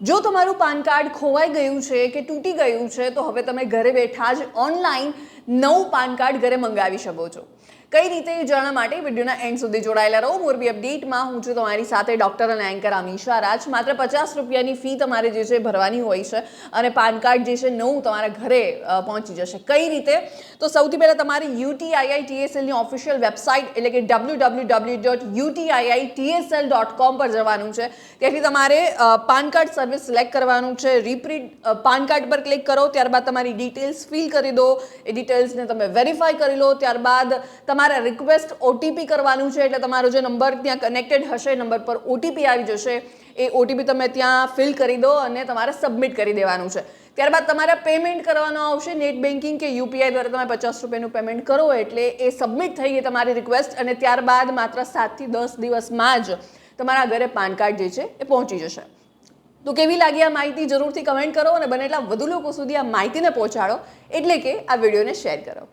જો તમારું PAN card ખોવાઈ ગયું છે કે તૂટી ગયું છે, તો હવે તમે ઘરે બેઠા જ ઓનલાઈન નવું પાન કાર્ડ ઘરે મંગાવી શકો છો. કઈ રીતે એ જાણવા માટે વિડીયોના એન્ડ સુધી જોડાયેલા રહો. મોરબી અપડેટમાં હું છું તમારી સાથે ડૉક્ટર અને એન્કર અમીશા રાજ. માત્ર પચાસ રૂપિયાની ફી તમારે જે છે ભરવાની હોય છે અને પાન કાર્ડ જે છે નવું તમારા ઘરે પહોંચી જશે. કઈ રીતે? તો સૌથી પહેલાં તમારે યુટીઆઈઆઈ ટીએસએલની ઓફિશિયલ વેબસાઇટ એટલે કે W W W dot UTII TSL dot com પર જવાનું છે. ત્યાંથી તમારે પાન કાર્ડ સર્વિસ સિલેક્ટ કરવાનું છે. રીપ્રિન્ટ પાન કાર્ડ પર ક્લિક કરો. ત્યારબાદ તમારી ડિટેલ્સ ફિલ કરી દો. એ ડિટેલ્સને તમે વેરીફાઈ કરી લો. ત્યારબાદ તમારે રિક્વેસ્ટ ઓટીપી કરવાનું છે એટલે તમારો જે નંબર ત્યાં કનેક્ટેડ હશે નંબર પર ઓટીપી આવી જશે, એ ઓટીપી તમે ત્યાં ફિલ કરી દો અને તમારે સબમિટ કરી દેવાનું છે. ત્યારબાદ તમારે પેમેન્ટ કરવાનું આવશે નેટ બેન્કિંગ કે યુપીઆઈ દ્વારા તમે પચાસ રૂપિયાનું પેમેન્ટ કરો એટલે એ સબમિટ થઈ ગઈ તમારી રિક્વેસ્ટ અને ત્યારબાદ માત્ર સાતથી દસ દિવસમાં જ તમારા ઘરે પાન કાર્ડ જે છે એ પહોંચી જશે. તો કેવી લાગી આ માહિતી જરૂરથી કમેન્ટ કરો અને બને એટલા વધુ લોકો સુધી આ માહિતીને પહોંચાડો. એટલે કે આ વિડીયોને શેર કરો.